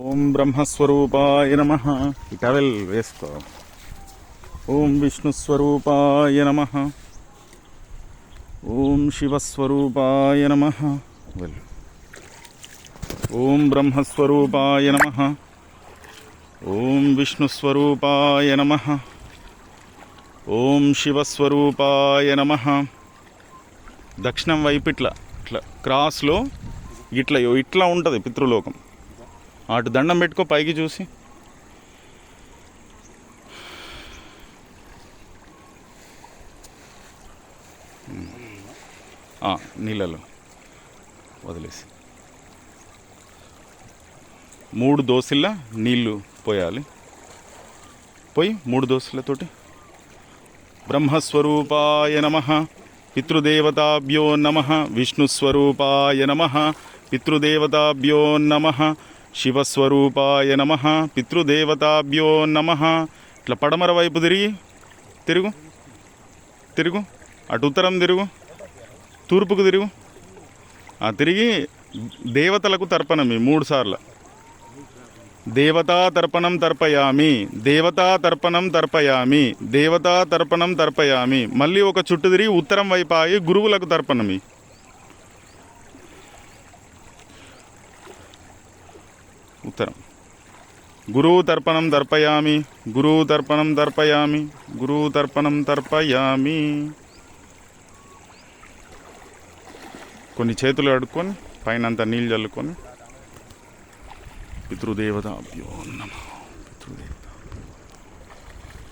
ఓం బ్రహ్మస్వరూపాయ నమ. ఈ టవెల్ వేసుకో. ఓం విష్ణుస్వరూపాయ నమ. ఓం శివస్వరూపాయ నమ. వెల్ ఓం బ్రహ్మస్వరూపాయ నమ. ఓం విష్ణుస్వరూపాయ నమ. ఓం శివస్వరూపాయ నమ. దక్షిణం వైపు ఇట్లా ఇట్లా క్రాస్లో ఇట్లా ఇట్లా ఉంటుంది పితృలోకం. అటు దండం పెట్టుకో పైకి చూసి. నీళ్ళలో వదిలేసి. మూడు దోశల నీళ్ళు పోయాలి. పోయి మూడు దోశలతోటి. బ్రహ్మస్వరూపాయ నమ పితృదేవతాభ్యో నమ విష్ణుస్వరూపాయ నమ పితృదేవతాభ్యో నమ శివస్వరూపాయ నమ పితృదేవతాభ్యో నమ. ఇట్లా పడమర వైపు తిరిగి తిరుగు తిరుగు. అటు ఉత్తరం తిరుగు తూర్పుకు తిరుగు. ఆ తిరిగి దేవతలకు తర్పణమి మూడు సార్లు. దేవతా తర్పణం తర్పయామి దేవతా తర్పణం తర్పయామి దేవతా తర్పణం తర్పయామి. మళ్ళీ ఒక చుట్టు తిరిగి ఉత్తరం వైపు ఆగి గురువులకు తర్పణమి ఉత్తరం. గురువు తర్పణం దర్పయామి గురువు తర్పణం దర్పయామి గురువు తర్పణం తర్పయామి. కొన్ని చేతులు అడుక్కొని పైన అంతా నీళ్ళు చల్లుకొని పితృదేవతాభ్యో నమః